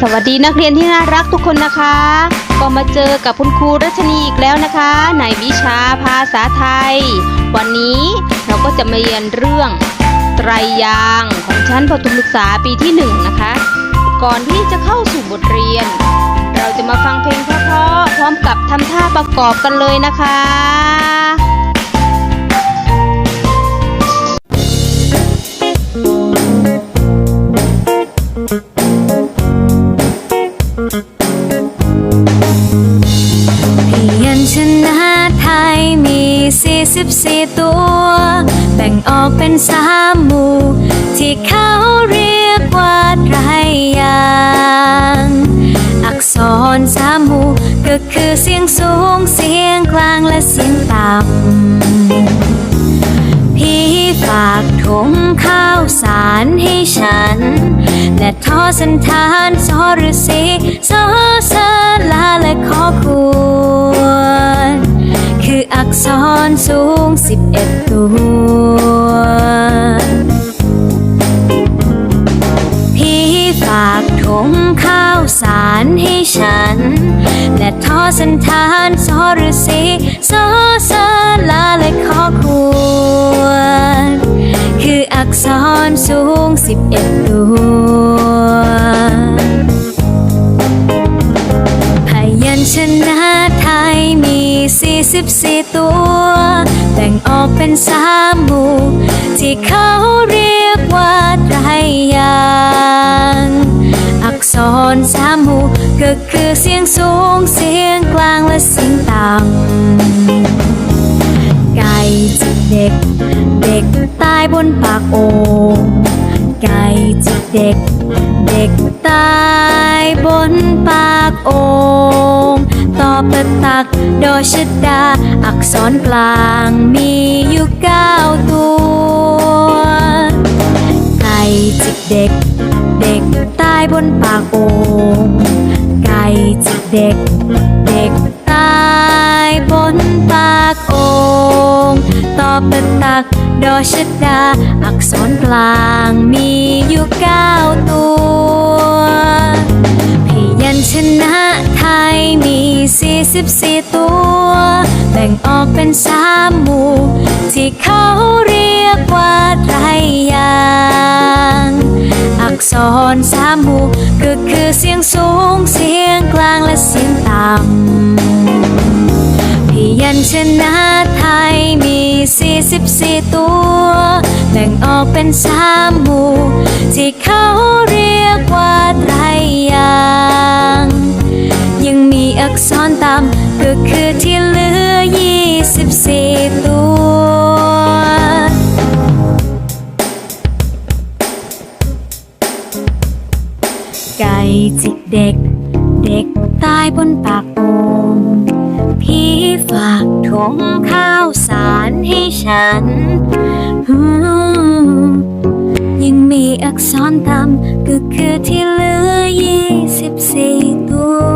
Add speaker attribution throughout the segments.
Speaker 1: สวัสดีนักเรียนที่น่ารักทุกคนนะคะ ก็มาเจอกับคุณครูรัชนีอีกแล้วนะคะ ในวิชาภาษาไทย วันนี้เราก็จะมาเรียนเรื่องไตรยางของชั้นประถมศึกษาปีที่หนึ่งนะคะ ก่อนที่จะเข้าสู่บทเรียน เราจะมาฟังเพลงเพราะๆพร้อมกับทำท่าประกอบกันเลยนะคะ
Speaker 2: เป็นสามหมู่ ที่เขาเรียกว่าไตรยางอักษรสามหมู่ก็คือเสียงสูงเสียงกลางและเสียงต่ำพี่ฝากถุงข้าวสารให้ฉัน และทอสันทานสอฤษีสอสาลาล คืออักษรสูงสิบเอ็ดตัวพี่ฝากถุงข้าวสารให้ฉัน และทอสันทานสอฤษีสอสาลาและขอควร คืออักษรสูงสิบเอ็ดตัวพยัญชนะ 44 ตัว แบ่งออกเป็นสามหมู่ ที่เขาเรียกว่าไตรยางอักษรสามหมู่ก็คือเสียงสูงเสียงกลางและเสียงต่ำไก่จิกเด็ก เด็กตายบนปากโอ่งไก่จิกเด็ก เด็กตายบนปากโอ่งต่อ ปตักดอชดา อักษรกลางมีอยู่เก้าตัว ไก่จิกเด็ก เด็กตายบนปากโอ่งไก่จิกเด็ก เด็กตายบนปากโอ่งต่อปตักดอชดา อักษรกลางมีอยู่เก้าตัว พยัญชนะ 44 ตัว แบ่งออกเป็นสามหมู่ ที่เขาเรียกว่าไตรยางอักษรสามหมู่ก็คือเสียงสูงเสียงกลางและเสียงต่ำพยัญชนะไทยมี 44 ตัว แบ่งออกเป็นสามหมู่ ที่เขาเรียกว่าไตรยาง อักษรต่ำก็คือที่เหลือ 24 ตัว ไก่จิกเด็ก เด็กตายบนปากโอ่งพี่ฝากถุงข้าวสารให้ฉันยังมีอักษรต่ำก็คือที่เหลือยี่สิบสี่ตัว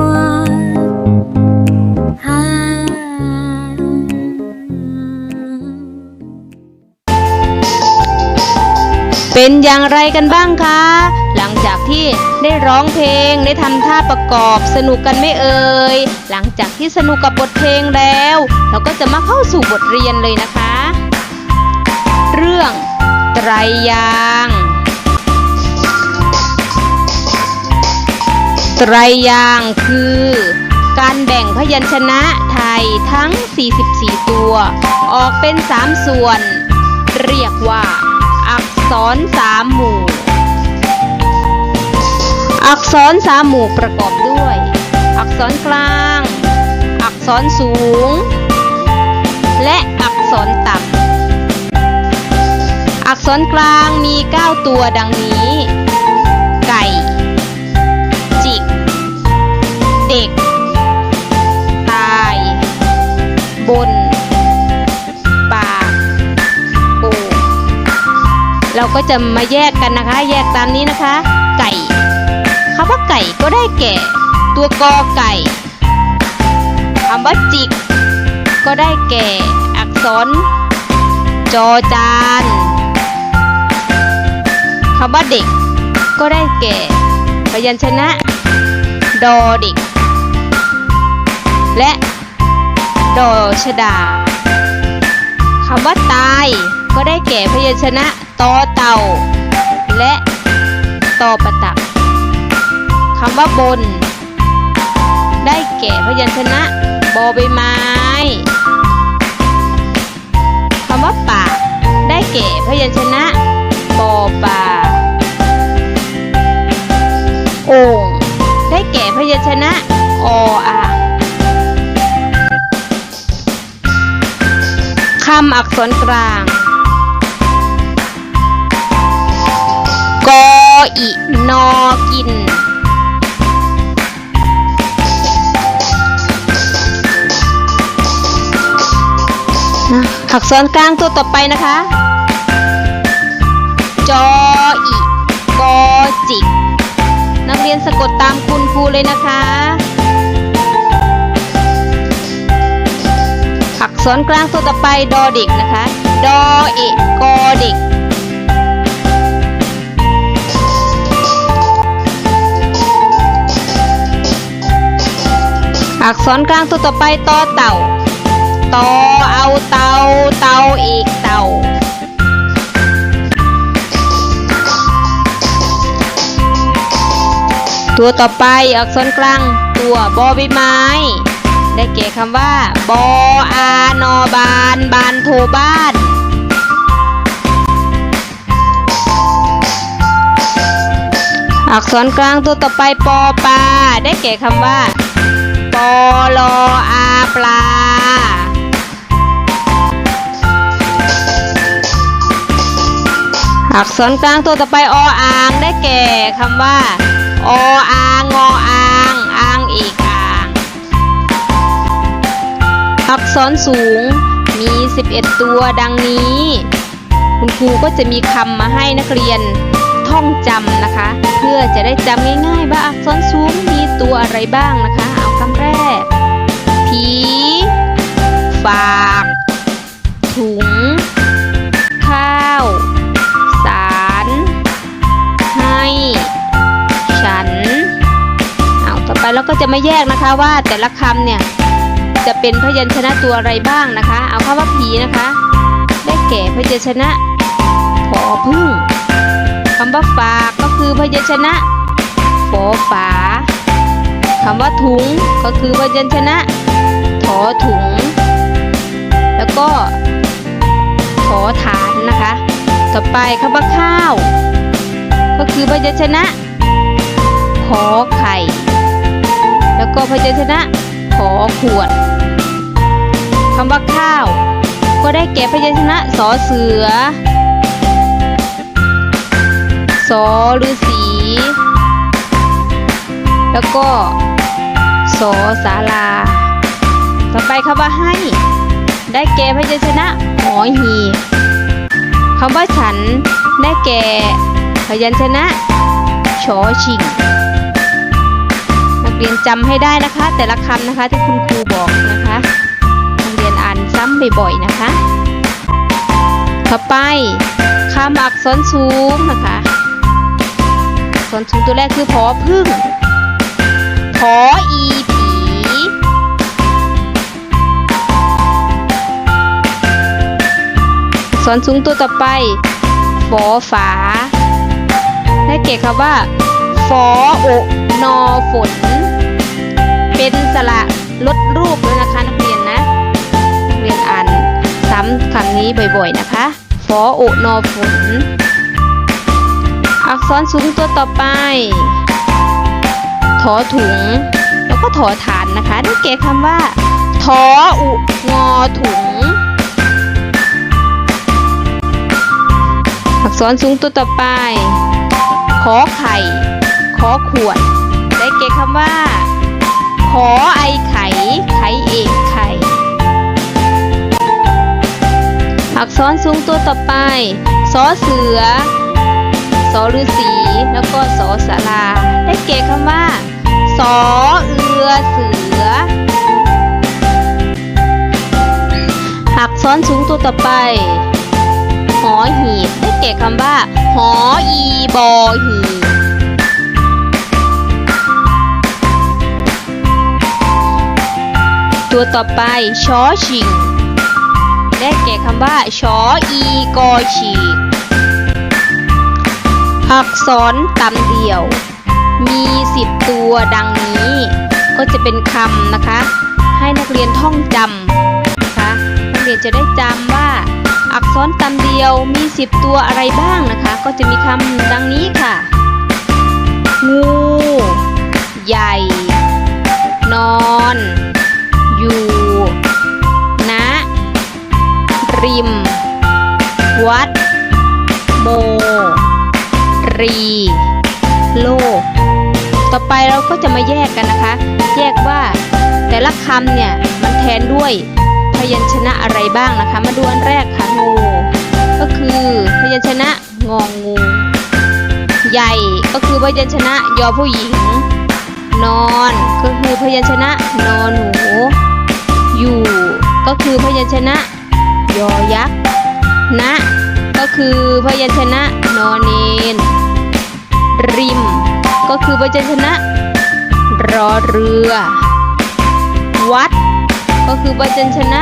Speaker 1: เป็นอย่างไรกันบ้างคะ หลังจากที่ได้ร้องเพลงได้ทำท่าประกอบสนุกกันไม่เอ่ย หลังจากที่สนุกกับบทเพลงแล้ว เราก็จะมาเข้าสู่บทเรียนเลยนะคะ เรื่องไตรยาง ไตรยางคือ การแบ่งพยัญชนะไทยทั้ง 44 ตัว ออกเป็น 3 ส่วน เรียกว่า ษรสามหมู่ อักษรสามหมู่ประกอบด้วย อักษรกลาง อักษรสูง และอักษรต่ำ อักษรกลางมี 9 ตัวดังนี้ ไก่ จิก เด็ก ตาย บน เราก็จะมาแยกกันนะคะ แยกตามนี้นะคะ ไก่คำว่าไก่ก็ได้แก่ ตัวกอไก่คำว่าจิก ก็ได้แก่ อักษร จอจานคำว่าเด็ก ก็ได้แก่พยัญชนะ ดอเด็ก และดอชดาคำว่าตายก็ได้แก่พยัญชนะ ตอเต่า และตอประตักคำว่าบน ได้แก่พยัญชนะบอใบไม้คำว่าป่า ได้แก่พยัญชนะปอปลาโอ่งได้แก่พยัญชนะออ่างคำอักษรกลาง กออินอกินนะอักษรกลางตัวต่อไปนะคะ จออีกอจิก นักเรียนสะกดตามคุณครูเลยนะคะ อักษรกลางตัวต่อไปดอเด็กนะคะ ดอเอกกอเด็ก อักษรกลางตัวต่อไปตอเต่าตอเอาเตาเตาอีกเต่าตัวต่อไปอักษรกลางตัวบอใบไม้ ได้แก่คำว่า บออานอบานบานโทบ้านอักษรกลางตัวต่อไปปอปลาได้แก่คำว่า ปอลออาปลา อักษรกลางตัวต่อไปออ่างได้แก่คำว่าออางออ่างอ่างอีกอ่าง อักษรสูงมี 11 ตัวดังนี้ คุณครูก็จะมีคำมาให้นักเรียนท่องจำนะคะ เพื่อจะได้จำง่ายๆว่าอักษรสูงมีตัวอะไรบ้างนะคะ คำแรก ผี ฝาก ถุง ข้าว สาร ให้ ฉัน เอาต่อไปเราก็จะมาแยกนะคะว่าแต่ละคำเนี่ย จะเป็นพยัญชนะตัวอะไรบ้างนะคะ เอาคำว่าผีนะคะ ได้แก่พยัญชนะผอพึ่งคำว่าฝากก็คือพยัญชนะฝอฝา คำว่าถุงก็คือพยัญชนะถอถุง แล้วก็ถอฐานนะคะ ต่อไปคำว่าข้าว ก็คือพยัญชนะขอไข่ แล้วก็พยัญชนะขอขวดคำว่าข้าว ก็ได้แก่พยัญชนะสอเสือสอฤาษีแล้วก็ สสาลา ต่อไปคำว่าให้ ได้แก่พยัญชนะหอหีคำว่าฉัน ได้แก่พยัญชนะชอชิง นักเรียนจำให้ได้นะคะ แต่ละคำนะคะที่คุณครูบอกนะคะนักเรียนอ่านซ้ำบ่อยๆนะคะ ต่อไปคำอักษรสูงนะคะอักษรสูงตัวแรกคือพอพึ่งพออี อักษรสูงตัวต่อไปฟอฝา ได้เก่คำว่าฟอโอนอฝน เป็นสระลดรูปด้วยนะคะนักเรียนนะนักเรียนอ่านซ้ำคำนี้บ่อยๆนะคะฟอโอนอฝน อักษรสูงตัวต่อไปถอถุง แล้วก็ถอฐานนะคะ ได้เก่คำว่าทออุงอถุง อักษรสูงตัวต่อไป ขอไข่ ขอขวด ได้เก่คำว่า ขอไอไข่ ไข่เอกไข่ อักษรสูงตัวต่อไป สอเสือ สอฤาษี แล้วก็สอสารา ได้เก่คำว่า สอเอือเสืออักษรสูงตัวต่อไป หอหีบ เกตคำว่า หออีบอหีตัวต่อไปชอชิงได้เก่คำว่าชออีกอฉีกอักษรตำเดียว มีสิบตัวดังนี้ ก็จะเป็นคำนะคะ ให้นักเรียนท่องจำนะคะ นักเรียนจะได้จำว่า อักษรตำเดียวมีสิบตัวอะไรบ้างนะคะ ก็จะมีคำดังนี้ค่ะ งู ใหญ่ นอน อยู่ณริม วัด โม รี โลก ต่อไปเราก็จะมาแยกกันนะคะ แยกว่าแต่ละคำเนี่ย มันแทนด้วย พยัญชนะอะไรบ้างนะคะ มาดูอันแรกค่ะงูก็คือพยัญชนะงองงู ใหญ่ก็คือพยัญชนะยอผู้หญิง นอนก็คือพยัญชนะนอนหนูอยู่ก็คือพยัญชนะยอยักษ์ณก็คือพยัญชนะนอนเนนริม ก็คือพยัญชนะรอเรือ วัด ก็คือพยัญชนะ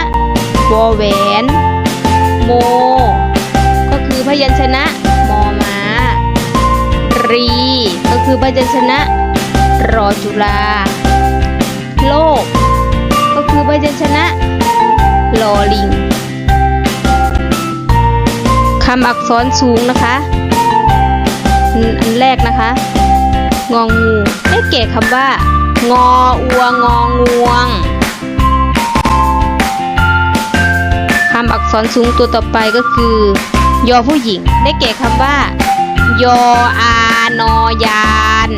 Speaker 1: วอแหวน โม ก็คือพยัญชนะมอมา รี ก็คือพยัญชนะรอจุฬาโลก ก็คือพยัญชนะลอลิงคำอักษรสูงนะคะ อันแรกนะคะ งองูได้แก่คำว่า งออัวงองวงำอักษรสูงตัวต่อไปก็คือ ยอผู้หญิง ได้แก่คำว่า ยออานอยาน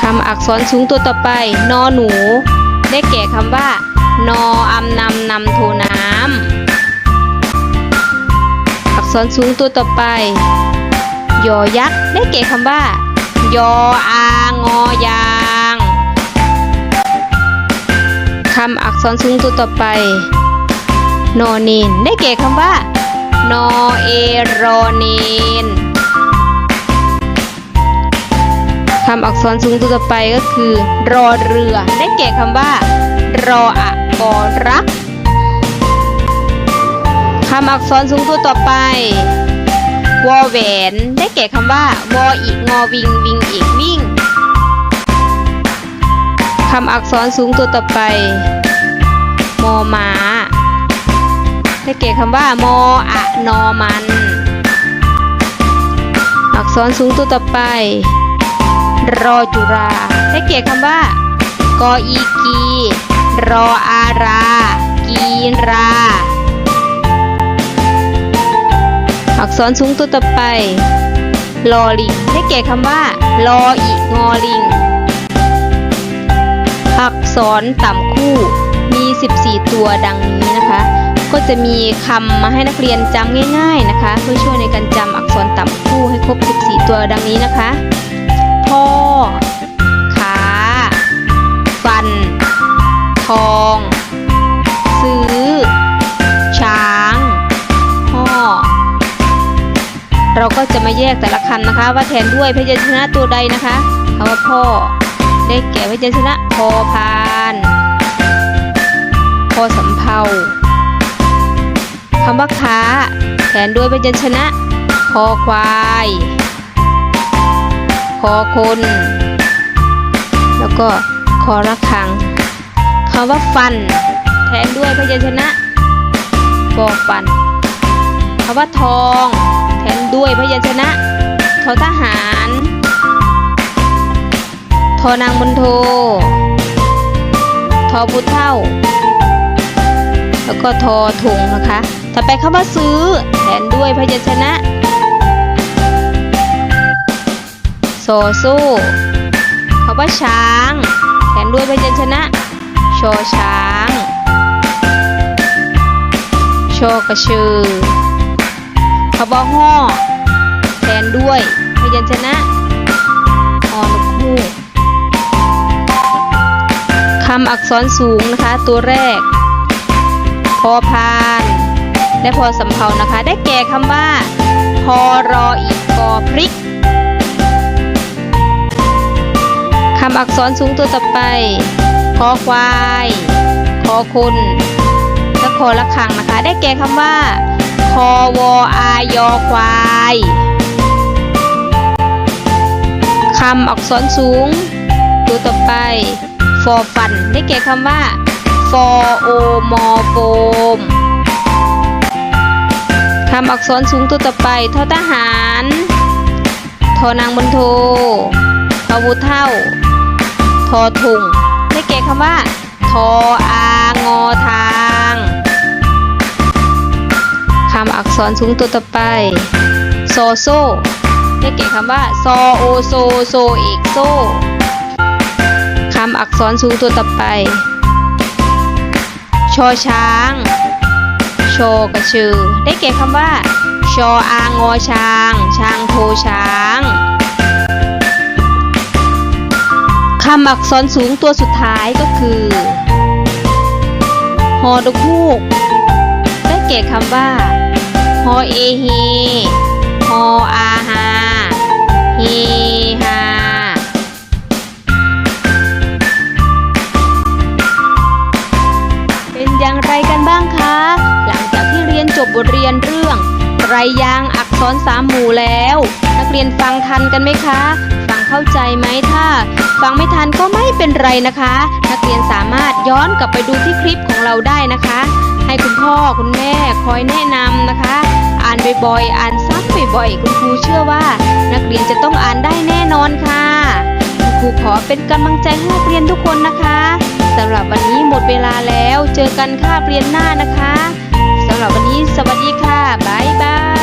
Speaker 1: คำอักษรสูงตัวต่อไป นอหนู ได้แก่คำว่า นออำนำนำโทน้ำอักษรสูงตัวต่อไป ยอยักษ์ ได้แก่คำว่า ยออางอยา คำอักษรสูงตัวต่อไป นอเนน ได้แก่คำว่า นอเอรอเนนคำอักษรสูงตัวต่อไปก็คือ รอเรือ ได้แก่คำว่า รออะกอรักคำอักษรสูงตัวต่อไป วอแหวน ได้แก่คำว่า วออีกงอวิงวิงอีกวิ่ง คำอักษรสูงตัวต่อไป มอมาได้แก่คำว่ามออะนอมัน อักษรสูงตัวต่อไป รอจุราได้แก่คำว่ากออีกี รออารา กีรา อักษรสูงตัวต่อไป ลอลิงได้แก่คำว่า ลออีงอลิง อักษรต่ำคู่มี 14 ตัวดังนี้นะคะ ก็จะมีคำมาให้นักเรียนจำง่าย ๆนะคะ เพื่อช่วยในการจำอักษรต่ำคู่ให้ครบ 14 ตัวดังนี้นะคะพ่อขาฟัน ทอง ซื้อ ช้างพ่อเราก็จะมาแยกแต่ละคำนะคะ ว่าแทนด้วยพยัญชนะตัวใดนะคะคำว่าพ่อ ได้แก่พยัญชนะพอพานพอสำเภาคำว่าค้าแทนด้วยพยัญชนะพอควายพอคน แล้วก็คอระคังคำว่าฟัน แทนด้วยพยัญชนะปอฟันคำว่าทอง แทนด้วยพยัญชนะทอทหาร ทอนางบนโท ทอพุเท่า แล้วก็ทอถุงนะคะ ต่อไปคำว่าซื้อแทนด้วยพยัญชนะโซโซ่คำว่าช้างแทนด้วยพยัญชนะโชช้าง โชกระชือคำว่าห่อแทนด้วยพยัญชนะออนคู่ำอักษรสูงนะคะ ตัวแรก พอพาน และพอสำเภานะคะ ได้แก่คำว่า พอรออีกกอพริกคำอักษรสูงตัวต่อไปพอควาย คอคุณและคอละคังนะคะ ได้แก่คำว่า คอวออายอควายคำอักษรสูง ตัวต่อไป ฟอฟันได้แก่คำว่าฟอโอมอโฟมคำอักษรสูงตัวต่อไปทอทหารทอนางบนโททอบุเท่า ทอถุงได้แก่คำว่า ทออางอทางคำอักษรสูงตัวต่อไปโซโซได้แก่คำว่า ซอโอโซโซเอกโซำอักษรสูงตัวต่อไป ชอช้างโชกระชือ ได้แก่คำว่า ชออางอช้าง ช้างโทช้างคำอักษรสูงตัวสุดท้ายก็คือ ฮอดกฮูก ได้แก่คำว่า ฮอเอเฮ ฮออาฮา บทเรียนเรื่องไรยางอักษรสามหมู่แล้ว นักเรียนฟังทันกันไหมคะ ฟังเข้าใจไหมถ้า ฟังไม่ทันก็ไม่เป็นไรนะคะ นักเรียนสามารถย้อนกลับไปดูที่คลิปของเราได้นะคะ ให้คุณพ่อคุณแม่คอยแนะนำนะคะ อ่านบ่อยๆอ่านซ้ำบ่อยๆคุณครูเชื่อว่า นักเรียนจะต้องอ่านได้แน่นอนค่ะคุณครูขอเป็นกำลังใจให้นักเรียนทุกคนนะคะสำหรับวันนี้หมดเวลาแล้ว เจอกันคาบเรียนหน้านะคะ หรับวันนี้ สวัสดีค่ะ บ๊ายบาย